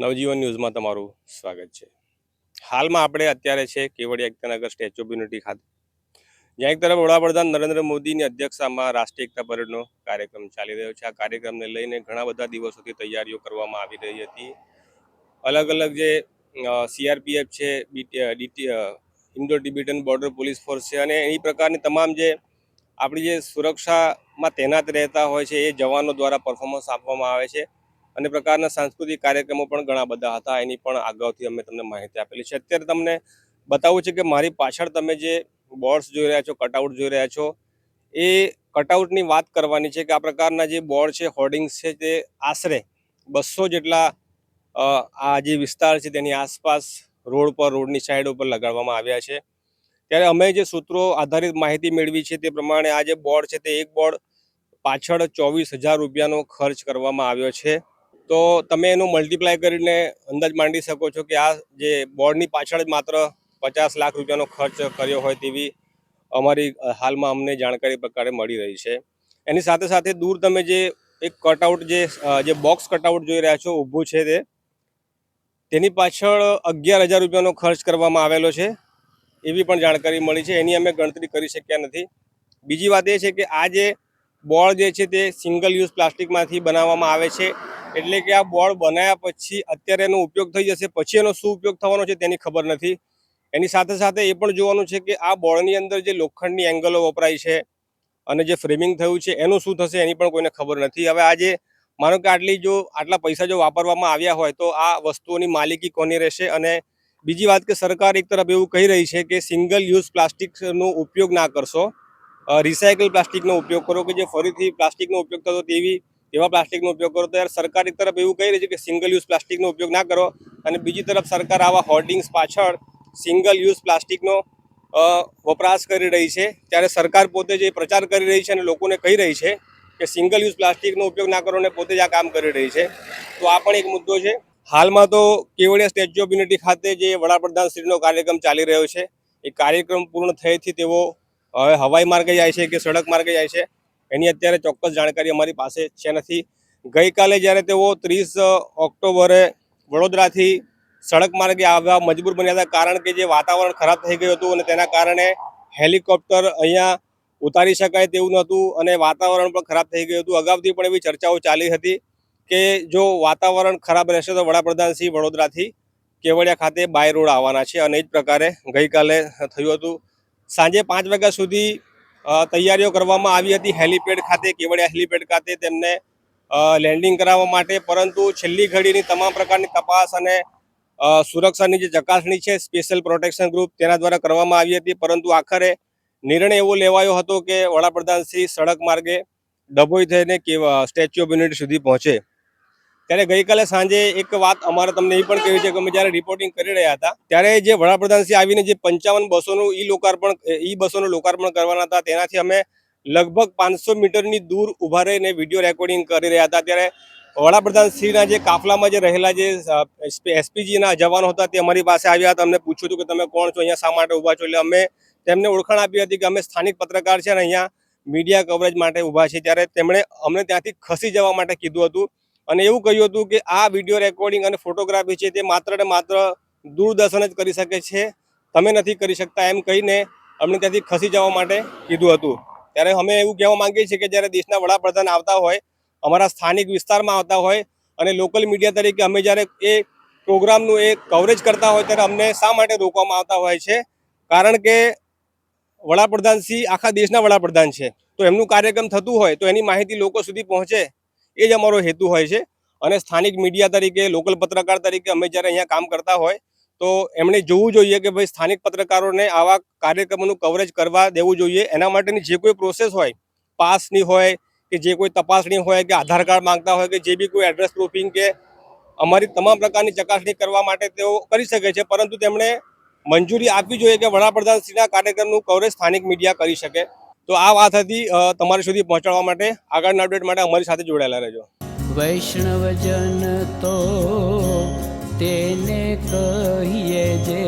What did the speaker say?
નવજીવન ન્યૂઝમાં તમારું સ્વાગત છે. હાલમાં આપણે અત્યારે છે Kevadia Ektanagar statue of unity ખાતે. જ્યાં એક તરફ વડાપ્રધાન નરેન્દ્ર મોદીની અધ્યક્ષતામાં રાષ્ટ્રીય એકતા પરેડનો કાર્યક્રમ ચાલી રહ્યો છે. આ કાર્યક્રમને લઈને ઘણા બધા દિવસોથી તૈયારીઓ કરવામાં આવી રહી હતી. અલગ અલગ જે સીઆરપીએફ છે DT Indo Tibetan border police force છે અને એ પ્રકારની તમામ જે આપણી જે સુરક્ષામાં તૈનાત રહેતા હોય છે એ જવાનો દ્વારા પરફોર્મન્સ આપવામાં આવે છે. અને પ્રકારના સાંસ્કૃતિક કાર્યક્રમો પણ ઘણા બધા હતા. એની પણ અગાઉથી અમે તમને માહિતી આપેલી છે. અત્યારે તમને બતાવું છે કે મારી પાછળ તમે જે બોર્ડ્સ જોઈ રહ્યા છો, કટઆઉટ જોઈ રહ્યા છો, એ કટઆઉટની વાત કરવાની છે કે આ પ્રકારના જે બોર્ડ છે, હોર્ડિંગ્સ છે, તે આશરે બસો જેટલા આ જે વિસ્તાર છે તેની આસપાસ રોડ પર, રોડની સાઈડ ઉપર લગાડવામાં આવ્યા છે. ત્યારે અમે જે સૂત્રો આધારિત માહિતી મેળવી છે તે પ્રમાણે આ જે બોર્ડ છે તે એક બોર્ડ પાછળ ચોવીસ હજાર રૂપિયાનો ખર્ચ કરવામાં આવ્યો છે. તો તમે એનું મલ્ટીપ્લાય કરીને અંદાજ માંડી શકો છો કે આ જે બોર્ડની પાછળ જ માત્ર પચાસ લાખ રૂપિયાનો ખર્ચ કર્યો હોય તેવી અમારી હાલમાં અમને જાણકારી પ્રકારે મળી રહી છે. એની સાથે સાથે દૂર તમે જે એક કટઆઉટ જે જે બોક્સ કટઆઉટ જોઈ રહ્યા છો, ઊભું છે તે, તેની પાછળ અગિયાર હજાર રૂપિયાનો ખર્ચ કરવામાં આવેલો છે. એવી પણ જાણકારી મળી છે. એની અમે ગણતરી કરી શક્યા નથી. બીજી વાત એ છે કે આ જે બોર્ડ જે છે તે સિંગલ યુઝ પ્લાસ્ટિકમાંથી બનાવવામાં આવે છે. એટલે કે આ બોર્ડ બનાવ્યા પછી અત્યારે એનો ઉપયોગ થઈ જશે. પછી એનો શું ઉપયોગ થવાનો છે તેની ખબર નથી. એની સાથે સાથે એ પણ જોવાનું છે કે આ બોર્ડની અંદર જે લોખંડની એંગલો વપરાય છે અને જે ફ્રેમિંગ થયું છે, એનું શું થશે એની પણ કોઈને ખબર નથી. હવે આજે માનો કે આટલી જો, આટલા પૈસા જો વાપરવામાં આવ્યા હોય તો આ વસ્તુઓની માલિકી કોની રહેશે? અને બીજી વાત કે સરકાર એક તરફ એવું કહી રહી છે કે સિંગલ યુઝ પ્લાસ્ટિકનો ઉપયોગ ના કરશો. રિસાયકલ પ્લાસ્ટિકનો ઉપયોગ કરો કે જે ફરીથી પ્લાસ્ટિકનો ઉપયોગ થતો તેવી એવા પ્લાસ્ટિકનો ઉપયોગ કરો તો યાર સરકાર તરફ એવું કહી રહી છે કે સિંગલ યુઝ પ્લાસ્ટિકનો ઉપયોગ ના કરો. અને બીજી તરફ સરકાર આવા હોર્ડિંગ્સ પાછળ સિંગલ યુઝ પ્લાસ્ટિકનો વપરાશ કરી રહી છે. ત્યારે સરકાર પોતે જે પ્રચાર કરી રહી છે અને લોકોને કહી રહી છે કે સિંગલ યુઝ પ્લાસ્ટિકનો ઉપયોગ ના કરો અને પોતે જ આ કામ કરી રહી છે. તો આ પણ એક મુદ્દો છે. હાલમાં તો કેવડિયા સ્ટેચ્યુ ઓફ યુનિટી ખાતે જે વડાપ્રધાન શ્રીનો કાર્યક્રમ ચાલી રહ્યો છે. એ કાર્યક્રમ પૂર્ણ થયેથી તેઓ હવે હવાઈ માર્ગે જાય છે કે સડક માર્ગે જાય છે. એની અત્યારે ચોક્કસ જાણકારી અમારી પાસે છે નથી. ગઈકાલે જ્યારે તેઓ ત્રીસ ઓક્ટોબરે વડોદરાથી સડક માર્ગે આવવા મજબૂર બન્યા હતા, કારણ કે જે વાતાવરણ ખરાબ થઈ ગયું હતું અને તેના કારણે હેલિકોપ્ટર અહીંયા ઉતારી શકાય તેવું નહોતું અને વાતાવરણ પણ ખરાબ થઈ ગયું હતું. અગાઉથી પણ એવી ચર્ચાઓ ચાલી હતી કે જો વાતાવરણ ખરાબ રહેશે તો વડાપ્રધાન શ્રી વડોદરાથી કેવડિયા ખાતે બાય રોડ આવવાના છે અને એ જ પ્રકારે ગઈકાલે થયું હતું. સાંજે પાંચ વાગ્યા સુધી તૈયારીઓ કરવામાં આવી હતી હેલિપેડ ખાતે, કેવડિયા હેલિપેડ ખાતે તેમને લેન્ડિંગ કરાવવા માટે. પરંતુ છેલ્લી ઘડીની તમામ પ્રકારની તપાસ અને સુરક્ષાની જે ચકાસણી છે, સ્પેશિયલ પ્રોટેક્શન ગ્રુપ તેના દ્વારા કરવામાં આવી હતી. પરંતુ આખરે નિર્ણય એવો લેવાયો હતો કે વડાપ્રધાન શ્રી સડક માર્ગે ડભોઈ થઈને સ્ટેચ્યુ ઓફ યુનિટી સુધી પહોંચે. ત્યારે ગઈકાલે સાંજે એક વાત અમારે તમને એ પણ કહ્યું છે કે અમે જ્યારે રિપોર્ટિંગ કરી રહ્યા હતા, ત્યારે જે વડાપ્રધાન શ્રી આવીને જે પંચાવન બસોનું ઈ લોકાર્પણ ઈ બસોનું લોકાર્પણ કરવાના હતા, તેનાથી અમે લગભગ પાંચસો મીટરની દૂર ઊભા રહીને વીડિયો રેકોર્ડિંગ કરી રહ્યા હતા. ત્યારે વડાપ્રધાન શ્રીના જે કાફલામાં જે રહેલા જે એસપીજીના જવાનો હતા તે અમારી પાસે આવ્યા હતા. અમને પૂછ્યું હતું કે તમે કોણ છો, અહીંયા શા માટે ઊભા છો? એટલે અમે તેમને ઓળખાણ આપી હતી કે અમે સ્થાનિક પત્રકાર છે અને અહીંયા મીડિયા કવરેજ માટે ઊભા છે ત્યારે તેમણે અમને ત્યાંથી ખસી જવા માટે કીધું હતું. અને એવું કહ્યું હતું કે આ વીડિયો રેકોર્ડિંગ અને ફોટોગ્રાફી છે તે માત્ર ને માત્ર દૂરદર્શન જ કરી શકે છે. તમે નથી કરી શકતા એમ કહીને અમને ત્યાંથી ખસી જવા માટે કીધું હતું. ત્યારે અમે એવું કહેવા માંગીએ છીએ કે જ્યારે દેશના વડાપ્રધાન આવતા હોય, અમારા સ્થાનિક વિસ્તારમાં આવતા હોય અને લોકલ મીડિયા તરીકે અમે જ્યારે એ પ્રોગ્રામનું એ કવરેજ કરતા હોય ત્યારે અમને શા માટે રોકવામાં આવતા હોય છે? કારણ કે વડાપ્રધાન શ્રી આખા દેશના વડાપ્રધાન છે. તો એમનું કાર્યક્રમ થતું હોય તો એની માહિતી લોકો સુધી પહોંચે. એ જ અમારો હેતુ હોય છે. અને સ્થાનિક મીડિયા તરીકે લોકલ પત્રકાર તરીકે અમે જ્યારે અહીંયા કામ કરતા હોય, તો એમણે જોવું જોઈએ કે ભાઈ સ્થાનિક પત્રકારોને આવા કાર્યક્રમોનું કવરેજ કરવા દેવું જોઈએ. એના માટેની જે કોઈ પ્રોસેસ હોય, પાસની હોય કે જે કોઈ તપાસણી હોય કે આધાર કાર્ડ માંગતા હોય કે જે બી કોઈ એડ્રેસ પ્રૂફિંગ કે અમારી તમામ પ્રકારની ચકાસણી કરવા માટે તેઓ કરી શકે છે. પરંતુ તેમણે મંજૂરી આપવી જોઈએ કે વડાપ્રધાન શ્રીના કાર્યક્રમનું કવરેજ સ્થાનિક મીડિયા કરી શકે. તો આ વાત હતી તમારી સુધી પહોંચાડવા માટે. આગળના અપડેટ માટે અમારી સાથે જોડાયેલા રહેજો. વૈષ્ણવજન તો તેને કહીએ જે